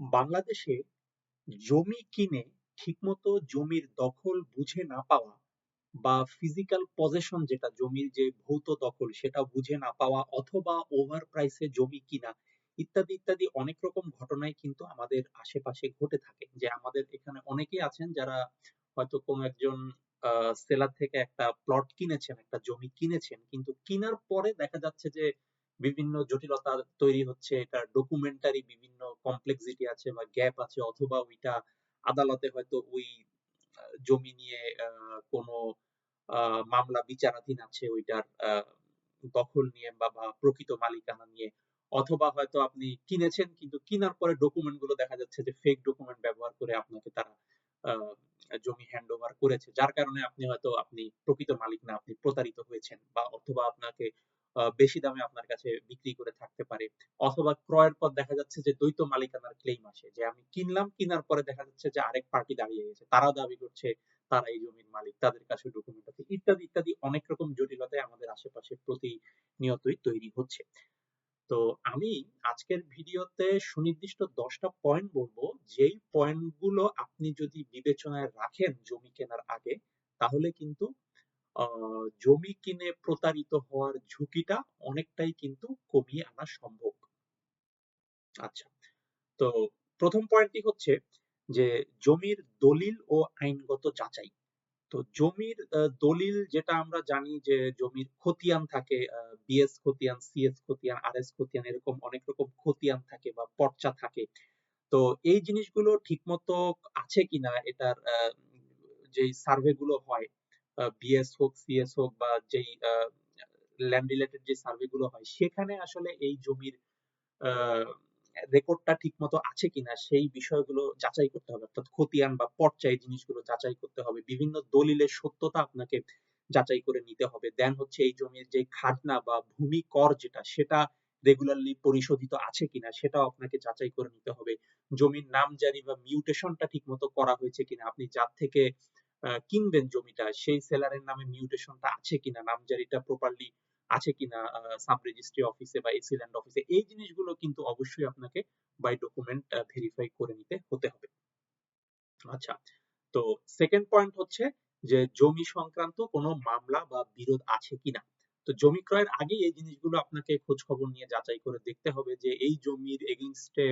বাংলাদেশে জমি কিনে ঠিকমতো জমির দখল বুঝে না পাওয়া বা ফিজিক্যাল পজেশন যেটা জমির যে ভৌত দখল সেটা বুঝে না পাওয়া অথবা ওভার প্রাইসে জমি কিনা ইত্যাদি ইত্যাদি অনেক রকম ঘটনাই কিন্তু আমাদের আশেপাশে ঘটে থাকে। যে আমাদের এখানে অনেকেই আছেন যারা হয়তো কোনো একজন সেলার থেকে একটা প্লট কিনেছেন, একটা জমি কিনেছেন, কিন্তু কিনার পরে দেখা যাচ্ছে যে বিভিন্ন জটিলতা তৈরি হচ্ছে, এটা ডকুমেন্টারি বিভিন্ন কমপ্লেক্সিটি আছে বা গ্যাপ আছে, অথবা ওইটা আদালতে হয়তো ওই জমি নিয়ে কোনো মামলা বিচারাধীন আছে, ওইটার দখল নিয়ে বা প্রকৃত মালিকানা নিয়ে। অথবা হয়তো আপনি কিনেছেন, কিন্তু কিনার পরে ডকুমেন্টগুলো দেখা যাচ্ছে যে ফেক ডকুমেন্ট ব্যবহার করে আপনাকে তারা জমি হ্যান্ড করেছে। যার কারণে আপনি হয়তো আপনি প্রকৃত মালিক না, আপনি প্রতারিত হয়েছেন বা অথবা আপনাকে বেশি দামে আপনার কাছে বিক্রি করে থাকতে পারে। অথবা ক্রয়ের পর দেখা যাচ্ছে যে দ্বৈত মালিকানার ক্লেম আসে, যে আমি কিনলাম, কিনার পরে দেখা যাচ্ছে যে আরেক পার্টি দাঁড়িয়ে গেছে। তারাও দাবি করছে, তারা এই জমির মালিক, তাদের কাছে ডকুমেন্ট আছে, ইত্যাদি ইত্যাদি অনেক রকম জটিলতায় আমাদের আশেপাশে প্রতিনিয়তই তৈরি হচ্ছে। তো আমি আজকের ভিডিওতে সুনির্দিষ্ট দশটা পয়েন্ট বলব। যেই পয়েন্টগুলো আপনি যদি বিবেচনায় রাখেন জমি কেনার আগে, তাহলে কিন্তু জমি কিনে প্রতারিত হওয়ার ঝুঁকিটা অনেকটাই কিন্তু কমিয়ে আনা সম্ভব। আচ্ছা তো প্রথম পয়েন্টটি হচ্ছে যে জমির দলিল ও আইনগত যাচাই। তো জমির দলিল যেটা আমরা জানি যে জমির খতিয়ান থাকে বিএস খতিয়ান সিএস খতিয়ান আর এস খতিয়ান এরকম অনেক রকম খতিয়ান থাকে বা পর্চা থাকে। তো এই জিনিসগুলো ঠিকমতো আছে কিনা এটার যে সার্ভে গুলো হয় বিএস হোক সিএস হোক বা যেই ল্যান্ড রিলেটেড যে সার্ভে গুলো হয়, সেখানে আসলে এই জমির রেকর্ডটা ঠিকমতো আছে কিনা, সেই বিষয়গুলো যাচাই করতে হবে। অর্থাৎ খতিয়ান বা এই জিনিসগুলো যাচাই করতে হবে। বিভিন্ন দলিলের সত্যতা আপনাকে যাচাই করে নিতে হবে। দেন হচ্ছে এই জমির যে খাজনা বা ভূমি কর যেটা, সেটা রেগুলারলি পরিশোধিত আছে কিনা, সেটাও আপনাকে যাচাই করে নিতে হবে। জমির নাম জারি বা মিউটেশনটা ঠিকমতো করা হয়েছে কিনা, আপনি যার থেকে কিনবেন জমিটা, সেই সেলারের নামে মিউটেশনটা আছে কিনা, নামজারিটা প্রপারলি আছে কিনা সাব রেজিস্ট্রি অফিসে বা এসি ল্যান্ড অফিসে এই জিনিসগুলো কিন্তু অবশ্যই আপনাকে বাই ডকুমেন্ট ভেরিফাই করে নিতে হতে হবে। আচ্ছা তো সেকেন্ড পয়েন্ট হচ্ছে যে জমি সংক্রান্ত কোনো মামলা বা বিরোধ আছে কিনা? তো জমি ক্রয়ের আগে এই জিনিসগুলো আপনাকে খোঁজ খবর নিয়ে যাচাই করে দেখতে হবে যে এই জমির এগেইনস্টে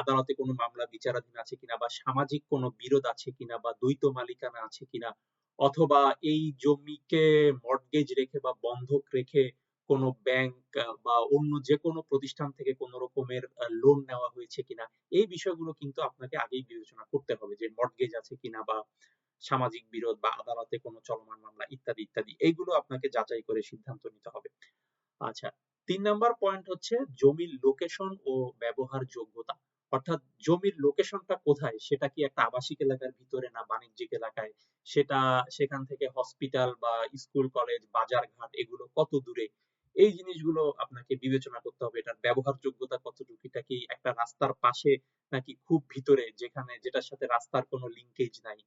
আদালতে কোনো মামলা বিচারাধীন আছে কিনা বা সামাজিক কোনো বিরোধ আছে কিনা বা দ্বৈত মালিকানা আছে কিনা, অথবা এই জমিকে মর্টগেজ রেখে বা বন্ধক রেখে কোনো ব্যাংক বা অন্য যে কোনো প্রতিষ্ঠান থেকে কোনো রকমের লোন নেওয়া হয়েছে কিনা, এই বিষয়গুলো কিন্তু আপনাকে আগেই বিবেচনা করতে হবে যে মর্টগেজ আছে কিনা বা সামাজিক বিরোধ বা আদালতে কোনো চলমান মামলা, ইত্যাদি ইত্যাদি, এইগুলো আপনাকে যাচাই করে সিদ্ধান্ত নিতে হবে। আচ্ছা তিন নাম্বার পয়েন্ট হচ্ছে জমির লোকেশন ও ব্যবহার যোগ্যতা। অর্থাৎ জমির লোকেশনটা কোথায়, সেটা কি একটা আবাসিক এলাকার ভিতরে না বাণিজ্যিক এলাকায়? সেটা সেখান থেকে হসপিটাল বা স্কুল কলেজ বাজার ঘাট এগুলো কত দূরে? এই জিনিসগুলো আপনাকে বিবেচনা করতে হবে। এটার ব্যবহার যোগ্যতা কতটুকু? এটা কি একটা রাস্তার পাশে নাকি খুব ভিতরে, যেখানে যেটার সাথে রাস্তার কোনো লিঙ্কেজ নাই?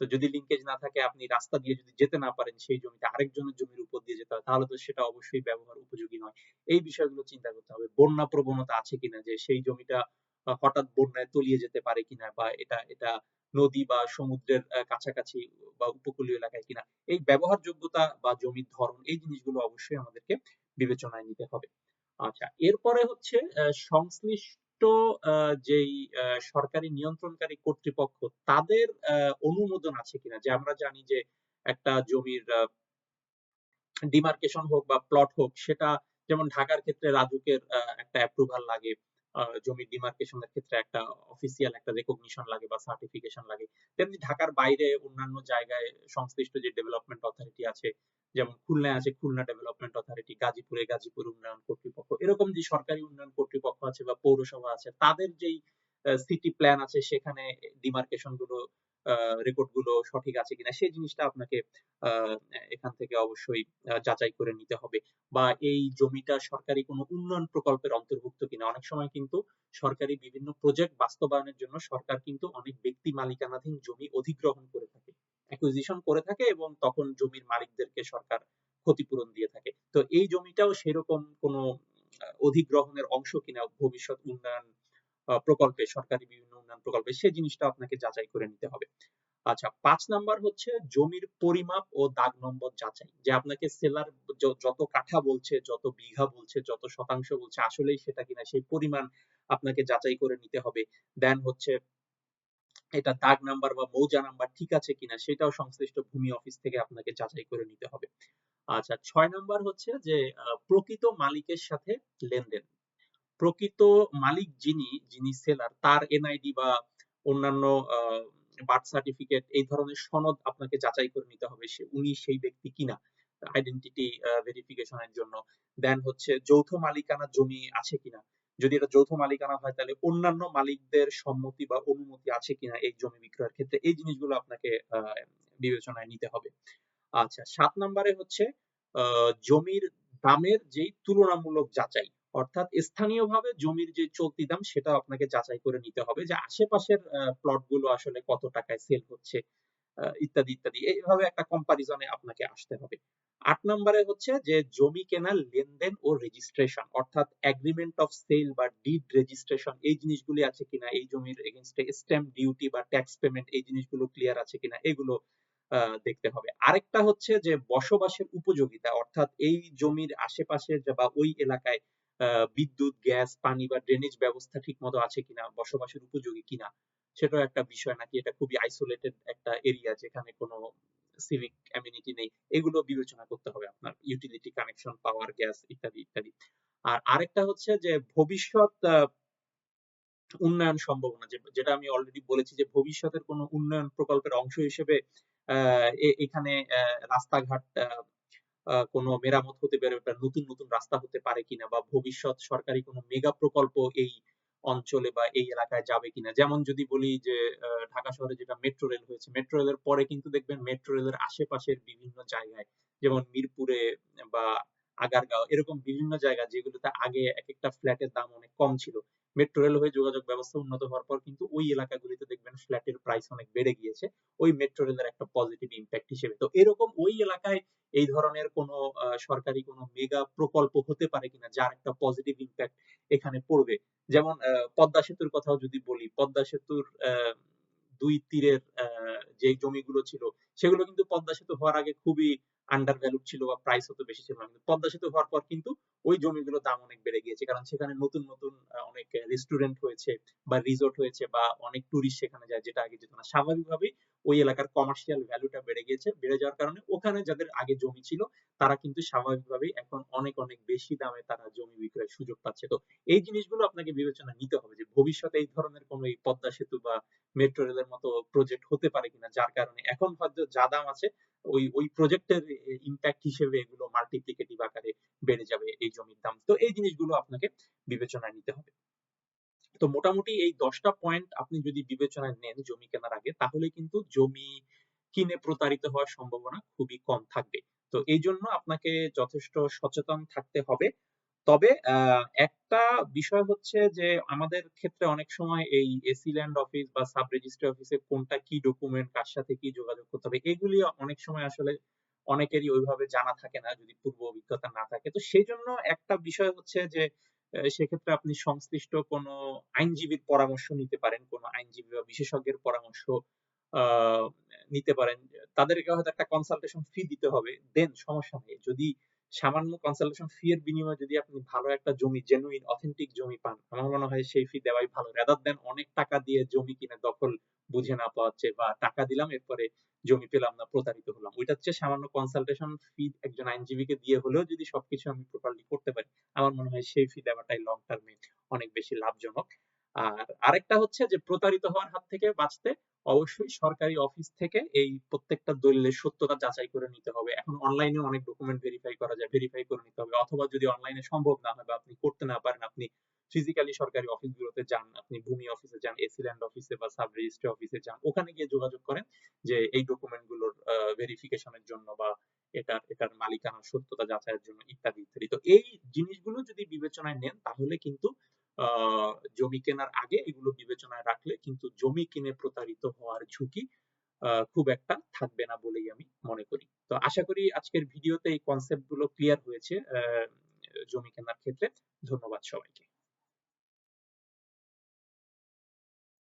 তো যদি লিঙ্কেজ না থাকে, আপনি রাস্তা দিয়ে যদি যেতে না পারেন সেই জমিতে আরেকজনের জমির উপর দিয়ে যেতে হয়, তাহলে তো সেটা অবশ্যই ব্যবহার উপযোগী নয়। এই বিষয়গুলো চিন্তা করতে হবে, বন্যা প্রবণতা আছে কিনা, যে সেই জমিটা হঠাৎ বন্যায় তলিয়ে যেতে পারে কিনা, বা এটা এটা নদী বা সমুদ্রের কাছাকাছি বা উপকূলীয় এলাকায় কিনা, এই ব্যবহার যোগ্যতা বা জমির ধরন, এই জিনিসগুলো অবশ্যই আমাদেরকে বিবেচনায় নিতে হবে। আচ্ছা এরপরে হচ্ছে সংশ্লিষ্ট যেই সরকারি নিয়ন্ত্রণকারী কর্তৃপক্ষ, তাদের অনুমোদন আছে কিনা? যে আমরা জানি যে একটা জমির ডিমার্কেশন হোক বা প্লট হোক, সেটা যেমন ঢাকার ক্ষেত্রে রাজুকের একটা অ্যাপ্রুভাল লাগে জমির ডিমার্কেশনের ক্ষেত্রে একটা অফিসিয়াল একটা রেকগনিশন লাগে বা সার্টিফিকেশন লাগে। তেমনি ঢাকার বাইরে অন্যান্য জায়গায় সংশ্লিষ্ট যে ডেভেলপমেন্ট অথরিটি আছে যেমন খুলনায় আছে খুলনা ডেভেলপমেন্ট অথরিটি গাজীপুরে গাজীপুর উন্নয়ন কর্তৃপক্ষ। এরকম যে সরকারি উন্নয়ন কর্তৃপক্ষ আছে বা পৌরসভা আছে, তাদের যেই সিটি প্ল্যান আছে, সেখানে ডিমার্কেশনগুলো রেকর্ডগুলো সঠিক আছে কিনা, সেই জিনিসটা আপনাকে এখান থেকে অবশ্যই যাচাই করে নিতে হবে। বা এই জমিটা সরকারি কোনো উন্নয়ন প্রকল্পের অন্তর্ভুক্ত কিনা, অনেক সময় কিন্তু সরকারি বিভিন্ন প্রজেক্ট বাস্তবায়নের জন্য সরকার কিন্তু অনেক ব্যক্তি মালিকানাধীন জমি অধিগ্রহণ করে থাকে। অ্যাকুইজিশন করে থাকে এবং তখন জমির মালিকদেরকে সরকার ক্ষতিপূরণ দিয়ে থাকে। তো এই জমিটাও সেরকম কোনো অধিগ্রহণের অংশ কিনা ভবিষ্যৎ উন্নয়ন প্রকল্পে, সরকারি বিভিন্ন উন্নয়ন প্রকল্পে সেই জিনিসটা আপনাকে যাচাই করে নিতে হবে। আচ্ছা পাঁচ নাম্বার হচ্ছে জমির পরিমাপ ও দাগ নম্বর যাচাই। যে আপনাকে সেলার যত কাঠা বলছে, যত বিঘা বলছে, যত শতাংশ বলছে, আসলেই সেটা কিনা সেই পরিমাণ আপনাকে যাচাই করে নিতে হবে। দেন হচ্ছে এটা দাগ নাম্বার বা মৌজা নাম্বার ঠিক আছে কিনা সেটাও সংশ্লিষ্ট ভূমি অফিস থেকে আপনাকে যাচাই করে নিতে হবে। আচ্ছা ছয় নাম্বার হচ্ছে যে প্রকৃত মালিকের সাথে লেনদেন। প্রকৃত মালিক যিনি যিনি সেলার তার এনআইডি বা অন্যান্য বার্থ সার্টিফিকেট এই ধরনের সনদ আপনাকে যাচাই করে নিতে হবে সে, উনি সেই ব্যক্তি কিনা। আইডেন্টিটি ভেরিফিকেশনের জন্য। দেন হচ্ছে যৌথ মালিকানা জমি আছে কিনা। যদি এটা যৌথ মালিকানা হয়, তাহলে অন্যান্য মালিকদের সম্মতি বা অনুমতি আছে কিনা এই জমি বিক্রয়ের ক্ষেত্রে, এই জিনিসগুলো আপনাকে বিবেচনায় নিতে হবে। আচ্ছা সাত নম্বরে হচ্ছে জমির দামের যেই তুলনামূলক যাচাই, অর্থাৎ স্থানীয়ভাবে জমির যে চলতি দাম সেটা আপনাকে যাচাই করে নিতে হবে যে আশেপাশের প্লটগুলো আসলে কত টাকায় সেল হচ্ছে। ইত্যাদি ইত্যাদি। এইভাবে একটা কম্পারিজনে আপনাকে আসতে হবে। আট নম্বরে হচ্ছে যে, জমি কেনার লেনদেন ও রেজিস্ট্রেশন অর্থাৎ এগ্রিমেন্ট অফ সেল বা ডিড রেজিস্ট্রেশন এই জিনিসগুলি আছে কিনা, এই জমির এগেনস্টে স্ট্যাম্প ডিউটি বা ট্যাক্স পেমেন্ট এই জিনিসগুলো ক্লিয়ার আছে কিনা, এগুলো দেখতে হবে। আরেকটা হচ্ছে যে, বসবাসের উপযোগিতা, অর্থাৎ এই জমির আশেপাশে বা ওই এলাকায় বিদ্যুৎ, গ্যাস, পানি বা ড্রেনেজ ব্যবস্থা ঠিক মতো আছে কিনা, বসবাসের উপযোগী কিনা সেটাও একটা বিষয় নাকি? এটা খুবই আইসোলেটেড একটা এরিয়া যেখানে কোনো সিভিক অ্যামিনিটি নেই। এগুলো বিবেচনা করতে হবে আপনার। ইউটিলিটি কানেকশন পাওয়ার গ্যাস ইত্যাদি ইত্যাদি। আর আরেকটা হচ্ছে যে ভবিষ্যৎ উন্নয়ন সম্ভাবনা যেটা আমি অলরেডি বলেছি যে ভবিষ্যতের কোনো উন্নয়ন প্রকল্পের অংশ হিসেবে এখানে রাস্তাঘাট কোনো মেরামত হতে পারে নতুন নতুন রাস্তা হতে পারে কিনা বা ভবিষ্যৎ সরকারি কোনো মেগা প্রকল্প এই অঞ্চলে বা এই এলাকায় যাবে কিনা। যেমন যদি বলি যে ঢাকা শহরে যেটা মেট্রো রেল হয়েছে মেট্রো রেলের পরে কিন্তু দেখবেন মেট্রো রেলের আশেপাশের বিভিন্ন জায়গায়, যেমন মিরপুরে বা আগারগাঁও, এরকম বিভিন্ন জায়গা যেগুলোতে আগে এক একটা ফ্ল্যাটের দাম অনেক কম ছিল। মেট্রো রেল হয়ে যোগাযোগ ব্যবস্থা উন্নত হওয়ার পর কিন্তু ওই এলাকাগুলিতে দেখবেন ফ্ল্যাটের প্রাইস অনেক বেড়ে গিয়েছে। ওই মেট্রো রেলের একটা পজিটিভ ইম্প্যাক্ট হিসেবে। তো এরকম ওই এলাকায় এই ধরনের কোন সরকারি কোন মেগা প্রকল্প হতে পারে কিনা, যার একটা পজিটিভ ইম্প্যাক্ট এখানে পড়বে? যেমন পদ্মা সেতুর কথাও যদি বলি, পদ্মা সেতুর দুই তীরের যে জমিগুলো ছিল সেগুলো কিন্তু পদ্মা সেতু হওয়ার আগে খুবই আন্ডার ভ্যালু ছিল বা প্রাইস অত বেশি ছিল না। কিন্তু পদ্মা সেতু হওয়ার পর কিন্তু ওই জমিগুলোর দাম অনেক বেড়ে গিয়েছে। কারণ সেখানে নতুন নতুন অনেক রেস্টুরেন্ট হয়েছে বা রিসোর্ট হয়েছে বা অনেক টুরিস্ট সেখানে যায়, যেটা আগে যেত না। স্বাভাবিকভাবেই ওই এলাকার কমার্শিয়াল ভ্যালুটা বেড়ে গিয়েছে। বেড়ে যাওয়ার কারণে ওখানে যাদের আগে জমি ছিল, তারা কিন্তু স্বাভাবিকভাবেই এখন অনেক অনেক বেশি দামে তারা জমি বিক্রয়ের সুযোগ পাচ্ছে। তো এই জিনিসগুলো আপনাকে বিবেচনা নিতে হবে যে ভবিষ্যতে এই ধরনের কোনো এই পদ্মা সেতু বা মেট্রো রেলের মতো প্রজেক্ট হতে পারে কিনা, যার কারণে এখন হয়তো যা দাম আছে, ওই ওই প্রজেক্টের ইম্প্যাক্ট হিসেবে এগুলো মাল্টিপ্লিকেটিভ আকারে বেড়ে যাবে এই জমির দাম। তো এই জিনিসগুলো আপনাকে বিবেচনায় নিতে হবে। তো মোটামুটি এই দশটা পয়েন্ট আপনি যদি বিবেচনায় নেন জমি কেনার আগে, তাহলে কিন্তু জমি কিনে প্রতারিত হওয়ার সম্ভাবনা খুবই কম থাকবে। তো এই জন্য আপনাকে যথেষ্ট সচেতন থাকতে হবে। তবে একটা বিষয় হচ্ছে যে, আমাদের ক্ষেত্রে অনেক সময় এই এসি ল্যান্ড অফিস বা সাব রেজিস্ট্রি অফিসে কোনটা কি ডকুমেন্ট কার সাথে কি যোগাযোগ করতে হবে, এগুলি অনেক সময় আসলে অনেকেরই ওইভাবে জানা থাকে না, যদি পূর্ব অভিজ্ঞতা না থাকে। তো সেই জন্য একটা বিষয় হচ্ছে যে সেক্ষেত্রে আপনি সংশ্লিষ্ট কোনো আইনজীবীর পরামর্শ নিতে পারেন, কোনো আইনজীবী বা বিশেষজ্ঞের পরামর্শ নিতে পারেন। তাদেরকে হয়তো একটা কনসালটেশন ফি দিতে হবে, দেন সমস্যা নেই। যদি সামান্য কনসালটেশন ফি এর বিনিময়ে যদি আপনি ভালো একটা জমি জেনুইন অথেন্টিক জমি পান, আমার মনে হয় সেই ফি দেওয়াই ভালো। রেদার দেন অনেক টাকা দিয়ে জমি কিনে দখল বুঝে না পাওয়াচ্ছে বা টাকা দিলাম, এরপরে জমি পেলাম না, প্রতারিত হলাম। ওইটা হচ্ছে সামান্য কনসালটেশন ফি একজন আইনজীবীকে দিয়ে হলেও যদি সবকিছু আমি প্রপারলি করতে পারি, আমার মনে হয় সেই ফি দেওয়াটাই লং টার্মে অনেক বেশি লাভজনক। আর আরেকটা হচ্ছে যে প্রতারিত হওয়ার হাত থেকে বাঁচতে অবশ্যই সরকারি অফিস থেকে এই প্রত্যেকটা দলিলের সত্যতা যাচাই করে নিতে হবে। এখন অনলাইনে অনেক ডকুমেন্ট ভেরিফাই করা যায় ভেরিফাই করে নিতে হবে। অথবা যদি অনলাইনে সম্ভব না হয় বা আপনি করতে না পারেন, আপনি ফিজিক্যালি সরকারি অফিসগুলোতে যান, আপনি ভূমি অফিসে যান এসিল্যান্ড অফিসে বা সাব রেজিস্ট্রি অফিসে যান, ওখানে গিয়ে যোগাযোগ করেন যে এই ডকুমেন্টগুলোর ভেরিফিকেশনের জন্য বা এটার এটার মালিকানার সত্যতা যাচাইয়ের জন্য ইত্যাদি ইত্যাদি। তো এই জিনিসগুলো যদি বিবেচনায় নেন, তাহলে কিন্তু জমি কেনার আগে এগুলো বিবেচনায় রাখলে কিন্তু জমি কিনে প্রতারিত হওয়ার ঝুঁকি খুব একটা থাকবে না বলেই আমি মনে করি। তো আশা করি আজকের ভিডিওতে এই কনসেপ্টগুলো ক্লিয়ার হয়েছে জমি কেনার ক্ষেত্রে। ধন্যবাদ সবাইকে।